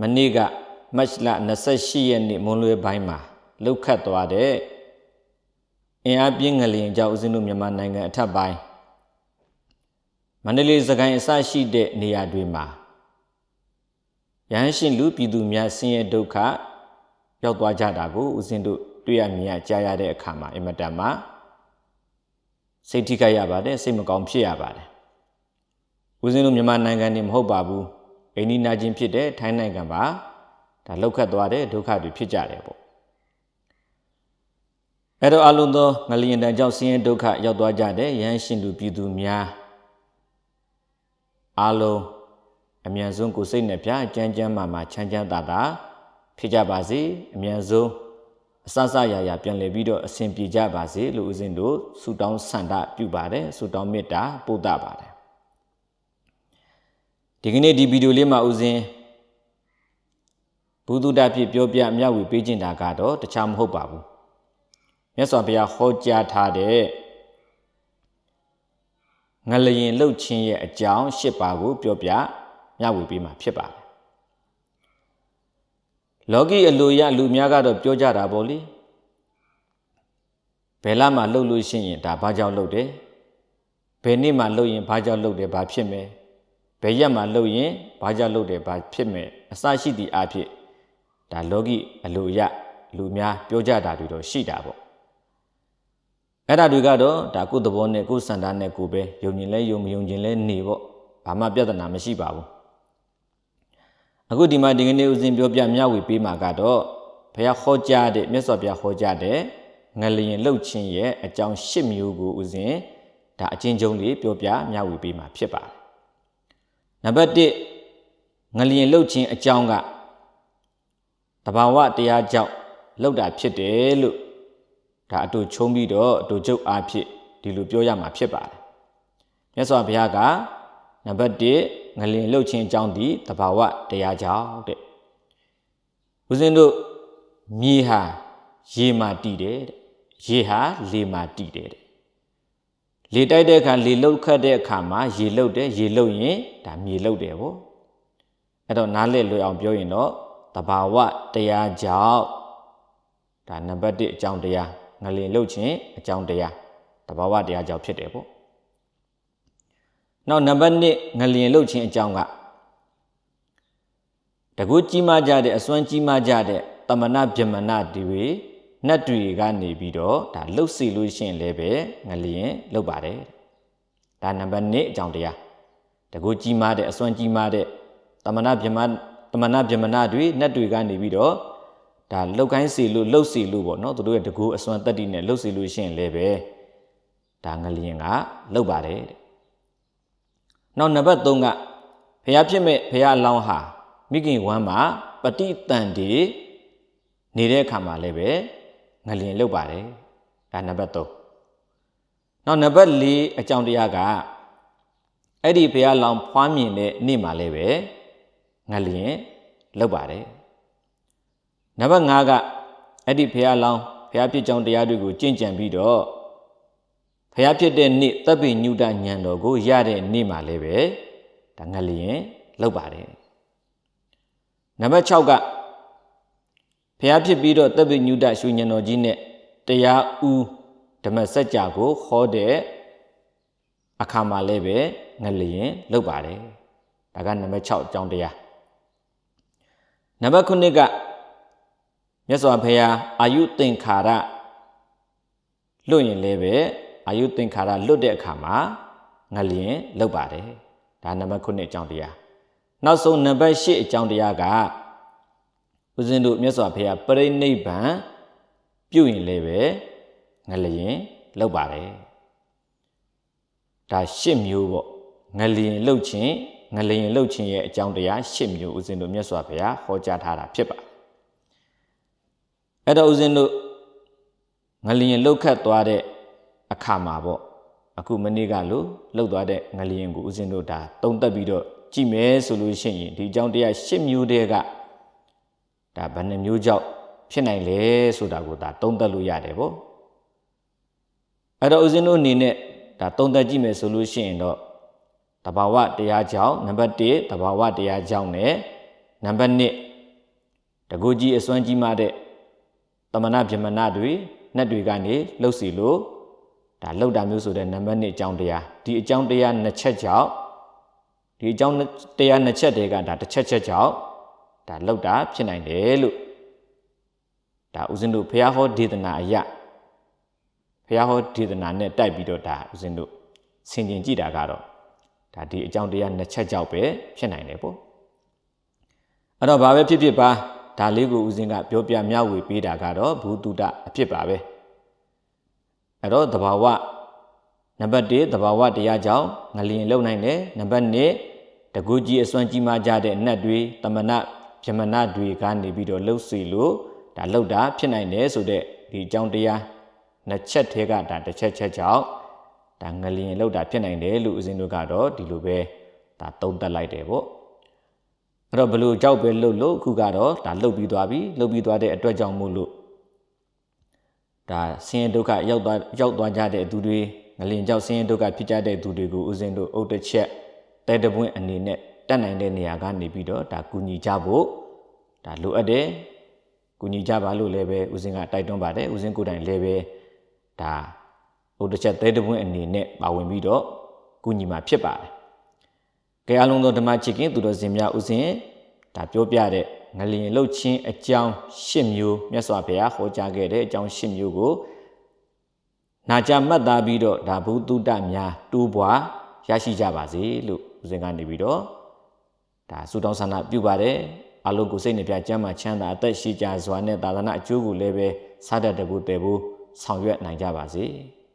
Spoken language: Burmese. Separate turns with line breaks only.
မနေ့ကမတ်လ28ရက်နေ့မွန်းလွဲပိုင်းမှာလှုပ်ခတ်သွားတဲ့အင်အားပြင်းငလျင်ကြောင့်ဦးဇင်းတို့မြန်မာနိုင်ငံအထက်ပိုင်းမန္တလေးစကိုင်းအစရှိတဲ့နေရာတွေမှာရဟန်းရှင်လူပြည်သူများဆင်းရဲဒုက္ခရောက်သွားကြတာကိုဦးဇင်းတို့တွေ့ရမြင်ရကြားရတဲ့အခါမှာအင်မတန်မှစိတ်ထိခိုက်ရပါတယ်စိတ်မကောင်းဖြစ်ရပါတယ်ဦးဇင်းတို့မြန်မာနိုင်ငံနေမဟုတ်ပါဘူး အိန္ဒိနာချင်းဖြစ်တဲ့ထိုင်းနိုင်ငံပါဒါလောက်ခတ်သွားတဲ့ဒုက္ခတွေဖြစ်ကြတယ်ပေါ့အဲ့တော့အလုံးသောငလျင်တန်ကြောင့်ဆင်းရဲဒုက္ခရောက်သွားကြတဲ့ရဟန်းရှင်လူပြည်သူများအလုံးအမြန်ဆုံးကိုယ်စိတ်နဲ့ပြကြမ်းကြမ်းမာမာချမ်းချမ်းသာသာဖြစ်ကြပါစေအမြန်ဆုံးအဆဆရရပြန်လည်ပြီးတော့အစဉ်ပြေကြပါစေလို့ဦးဇင်းတို့ဆုတောင်းဆန္ဒပြုပါတယ်ဆုတောင်းမေတ္တာပို့တာပါတယ် ဒီကနေ့ဒီဗီဒီယိုလေးမှာဦးဇင်းဘုဒ္ဓတာဖြစ်ပြောပြမျှဝေပေးခြင်းတာကတော့တခြားမဟုတ်ပါဘူးမြတ်စွာဘုရားဟောကြားထားတဲ့ငလျင်လှုပ်ခြင်းရဲ့အကြောင်း၈ပါးကိုပြောပြမျှဝေပေးမှာဖြစ်ပါတယ်လောကီအလိုရလူများကတော့ပြောကြတာပေါ့လေဘယ်လမှလှုပ်လို့ရှိရင်ဒါဘာကြောင့်လှုပ်တယ်ဘယ်နေ့မှလှုပ်ရင်ဘာကြောင့်လှုပ်တယ်ဘာဖြစ်မယ်ဘ ယ်ရက်မှလှုပ်ရင်ဘာကြောင့်လှုပ်တယ်ဘာဖြစ်မယ်အစရှိသည့်အဖြစ်ဒါလောကီအလိုရလူများပြောကြတာတွေတော့ရှိတာပေါ့အဲ့ဒါတွေကတော့ဒါကိုယ်သဘောနဲ့ကိုယ်စန္ဒနဲ့ကိုယ်ပဲယုံကြည်လဲယုံမယုံကြည်လဲနေပေါ့ဘာမှပြဿနာမရှိပါဘူးအခုဒီမှာဒီကနေ့ဦးဇင်းပြောပြမျှဝေပေးမှာကတော့ဘုရားဟောကြားတဲ့မြတ်စွာဘုရားဟောကြားတဲ့ငလျင်လှုပ်ခြင်းရဲ့အကြောင်း၈မျိုးကိုဦးဇင်းဒါအချင်းချင်းလေးပြောပြမျှဝေပေးမှာဖြစ်ပါတယ် နံပါတ်1ငလျင်လှုပ်ခြင်းအကြောင်းကတဘာဝတရားကြောင့်လှုပ်တာဖြစ်တယ်လို့ဒါအတူချုံးပြီးတော့အတူကျုပ်အားဖြင့်ဒီလိုပြောရမှာဖြစ်ပါတယ်မြတ်စွာဘုရားကနံပါတ်1ငလင်လှုပ်ခြင်းအကြောင်းဒီတဘာဝတရားကြောင့်တဲ့ဦးဇင်းတို့မြေဟာရေမှာတည်တယ်တဲ့ရေဟာလေမှာတည်တယ်တဲ့ လေတိုက်တဲ့အခါလေလှုပ်ခတ်တဲ့အခါမှာရေလှုပ်တယ်ရေလှုပ်ရင်ဒါမြေလှုပ်တယ်ပေါ့အဲ့တော့နားလည်လွယ်အောင်ပြောရင်တော့တဘာဝတရားကြောင့်ဒါနံပါတ်1အကြောင်းတရားငလင်လှုပ်ခြင်းအကြောင်းတရားတဘာဝတရားကြောင့်ဖြစ်တယ်ပေါ့နောက်နံပါတ်1ငလျင်လှုပ်ခြင်းအကြောင်းကတကူကြီးမားကြတဲ့အစွမ်းကြီးမားကြတဲ့တမနာဗျမနာတွေ နတ်တွေကနေပြီးတော့ဒါလှုပ်စီလို့ရှိရင်လည်းပဲငလျင်လှုပ်ပါတယ်ဒါနံပါတ်1အကြောင်းတရားတကူကြီးမားတဲ့အစွမ်းကြီးမားတဲ့တမနာဗျမတမနာဗျမနာတွေနတ်တွေကနေပြီးတော့ဒါလှုပ်ကိုင်းစီလို့လှုပ်စီလို့ပေါ့နော်သူတို့ရဲ့တကူအစွမ်းတက်တိနဲ့လှုပ်စီလို့ရှိရင်လည်းပဲဒါငလျင်ကလှုပ်ပါတယ်တဲ့နောက်နံပါတ်3ကဖះဖြစ်မဲ့ဖះအလောင်းဟာမိခင်ဝမ်းမှာပฏิတန်ဒီနေတဲ့အခါမှာလည်းပဲ ငလျင်လုတ်ပါတယ်ဒါနံပါတ်3နောက်နံပါတ်4အကြောင်းတရားကအဲ့ဒီဖះလောင်းဖွားမြင်တဲ့နေ့မှာလည်းပဲငလျင်လုတ်ပါတယ်နံပါတ်5ကအဲ့ဒီဖះလောင်းဖះဖြစ်ကြောင်းတရားတွေကိုကြင်ကြံပြီးတော့ဖះဖြစ်တဲ့နေ့တပ်ပိညုတညံတော်ကိုရတဲ့နေ့မှာလည်းပဲဒါငလျင်လောက်ပါတယ်နံပါတ်6က ဖះဖြစ်ပြီးတော့တပ်ပိညုတရှုညံတော်ကြီးနဲ့တရားဦးဓမ္မစကြာကိုဟောတဲ့အခါမှာလည်းပဲငလျင်လောက်ပါတယ်ဒါကနံပါတ်6အကြောင်းတရားနံပါတ်9ကမြတ်စွာဘုရားအာယုသင်္ခါရလွတ်ရင်လည်းပဲအာယုသင်္ခါရလွတ်တဲ့အခါမှာငလျင်လောက်ပါတယ်ဒါနံပါတ်9အကြောင်းတရားနောက်ဆုံးနံပါတ်10အကြောင်းတရားက ဦးဇင်းတို့မြတ်စွာဘုရားပရိနိဗ္ဗာန်ပြုရင်လည်းပဲငလျင်လောက်ပါတယ်ဒါ10မျိုးပေါ့ငလျင်လောက်ခြင်းငလျင်လောက်ခြင်းရဲ့အကြောင်းတရား10မျိုးဦးဇင်းတို့မြတ်စွာဘုရားဟောကြားထားတာဖြစ်ပါတယ်အဲ့တော့ဦးဇင်းတို့ငလျင်လောက်ခတ်သွားတဲ့အခါမှာပေါ့အခုမနေ့ကလို့လှုပ်သွားတဲ့ငလျင်ကိုဦးဇင်းတို့ဒါတုံးတက်ပြီးတော့ကြည့်မယ်ဆိုလို့ရှိရင်ဒီအကြောင်းတရား၈မျိုးတည်းက ဒါဘယ်နှမျိုးကြောင့်ဖြစ်နိုင်လဲဆိုတာကိုဒါတုံးတက်လို့ရတယ်ပေါ့အဲ့တော့ဦးဇင်းတို့အနေနဲ့ဒါတုံးတက်ကြည့်မယ်ဆိုလို့ရှိရင်တော့တဘာဝတရားကြောင့်နံပါတ်1တဘာဝတရားကြောင့်နဲ့နံပါတ်2တကူကြီးအစွမ်းကြီးမားတဲ့တမနာဗြဟ္မဏတွေနတ်တွေကနေလှုပ်စီလို့ဒါလှုပ်တာမျိုးဆိုတဲ့နံပါတ်1အကြောင်းတရားဒီအကြောင်းတရားနှစ်ချက်ကြောင့်ဒီအကြောင်းတရားနှစ်ချက်တည်းကဒါတစ်ချက်ချက်ကြောင့် ဒါလှုပ်တာဖြစ်နိုင်တယ်လို့ဒါဦးဇင်းတို့ဖះဟောဒေသနာအရဖះဟောဒေသနာနဲ့တိုက်ပြီးတော့ဒါဦးဇင်းတို့ဆင်ခြင်ကြည့်တာကတော့ဒါဒီအကြောင်းတရားနှစ်ချက်ကြောင့်ပဲဖြစ်နိုင်တယ်ပေါ့အဲ့တော့ဘာပဲဖြစ်ဖြစ်ပါဒါလေးကိုဦးဇင်းကပြောပြမျှဝေပေးတာကတော့ဘူတုတအဖြစ်ပါပဲအဲ့တော့တဘာဝနံပါတ်1တဘာဝတရားကြောင့်ငလျင်လုံနိုင်တယ်နံပါတ်2တကူကြီးအစွမ်းကြီးမားကြတဲ့နတ်တွေတမန ဗြဟ္မဏတွေကနေပြီးတော့လှုပ်စီလို့ဒါလှုပ်တာဖြစ်နိုင်တယ်ဆိုတဲ့ဒီအကြောင်းတရားနှစ်ချက်ထဲကဒါတစ်ချက်ချက်ကြောင့်ဒါငလျင်လှုပ်တာဖြစ်နိုင်တယ်လို့ဦးဇင်းတို့ကတော့ဒီလိုပဲဒါသုံးသပ်လိုက်တယ်ပေါ့အဲ့တော့ဘလို့ကြောက်ပဲလှုပ်လို့အခုကတော့ဒါလှုပ်ပြီးသွားပြီလှုပ်ပြီးသွားတဲ့အတွက်ကြောင့်မို့လို့ဒါဆင်းရဲဒုက္ခရောက်သွားရောက်သွားကြတဲ့သူတွေငလင်ကြောက်ဆင်းရဲဒုက္ခဖြစ်ကြတဲ့သူတွေကိုဦးဇင်းတို့အုတ်တစ်ချက်တဲတပွင့်အနေနဲ့ တတ်နိုင်တဲ့နေရာကနေပြီးတော့ဒါကူညီကြဖို့ဒါလိုအပ်တယ်ကူညီကြပါလို့လည်းပဲဦးဇင်းကတိုက်တွန်းပါတယ်ဦးဇင်းကိုယ်တိုင်လည်းပဲဒါဟိုတစ်ချက်တဲတပွင့်အနေနဲ့ပါဝင်ပြီးတော့ကူညီမှာဖြစ်ပါတယ်။ကြဲအလုံးသောဓမ္မချစ်ခင်သူတော်စင်များဦးဇင်းဒါပြောပြတဲ့ငလျင်လှုပ်ချင်းအကြောင်း၈မျိုးမြတ်စွာဘုရားဟောကြားခဲ့တဲ့အကြောင်း၈မျိုးကိုနာကြမှတ်သားပြီးတော့ဒါဘုသူတ္တများတူးပွားရရှိကြပါစေလို့ဦးဇင်းကနေပြီးတော့ ဒါဆုတောင်းဆန္ဒပြုပါတယ်အလုံးကိုစိတ်နှပြကျမ်းမာချမ်းသာအသက်ရှိကြစွာနဲ့သာသနာအကျိုးကိုလည်းပဲစားတတ်တဲ့ဘုတည်ဖို့ဆောင်ရွက်နိုင်ကြပါစေ။